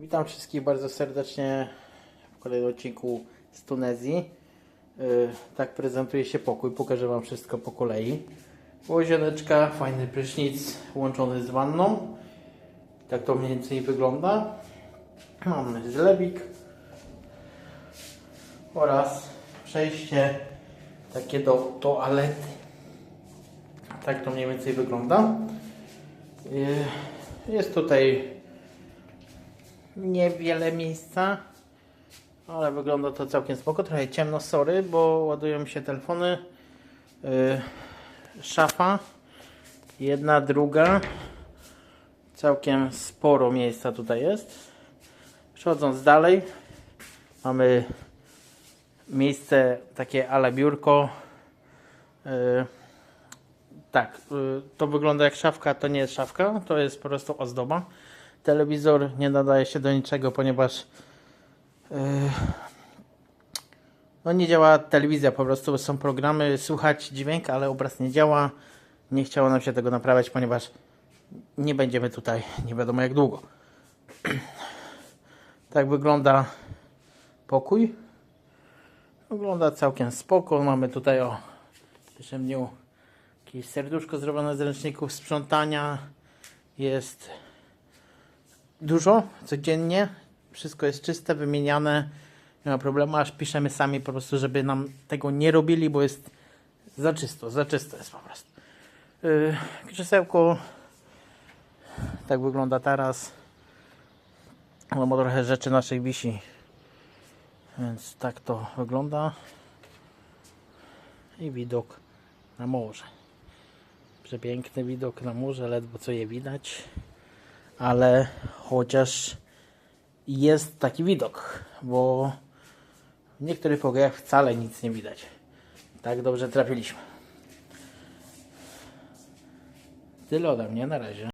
Witam wszystkich bardzo serdecznie w kolejnym odcinku z Tunezji. Yy, tak prezentuje się pokój. Pokażę Wam wszystko po kolei. Łazieneczka, fajny prysznic łączony z wanną. Tak to mniej więcej wygląda. Mamy zlewik oraz przejście takie do toalety. Tak to mniej więcej wygląda. Yy, Jest tutaj niewiele miejsca, ale wygląda to całkiem spoko. Trochę ciemno, sorry, bo ładują mi się telefony. Yy, szafa, jedna, druga. Całkiem sporo miejsca tutaj jest. Przechodząc dalej, mamy miejsce takie ala biurko. Yy, tak, yy, to wygląda jak szafka, to nie jest szafka, to jest po prostu ozdoba. Telewizor nie nadaje się do niczego, ponieważ yy, no nie działa telewizja, po prostu są programy, słychać dźwięk, ale obraz nie działa. Nie chciało nam się tego naprawiać, ponieważ nie będziemy tutaj nie wiadomo jak długo. tak wygląda pokój. Wygląda całkiem spoko. Mamy tutaj o w dniu jakieś serduszko zrobione z ręczników sprzątania. Jest dużo codziennie. Wszystko jest czyste, wymieniane. Nie ma problemu, aż piszemy sami po prostu, żeby nam tego nie robili, bo jest za czysto, za czysto jest po prostu. Yy, krzesełko tak wygląda teraz. No bo trochę rzeczy naszych wisi. Więc tak to wygląda. I widok na morze. Przepiękny widok na morze, ledwo co je widać. Ale chociaż jest taki widok, bo w niektórych pokojach wcale nic nie widać. Tak dobrze trafiliśmy. Tyle ode mnie na razie.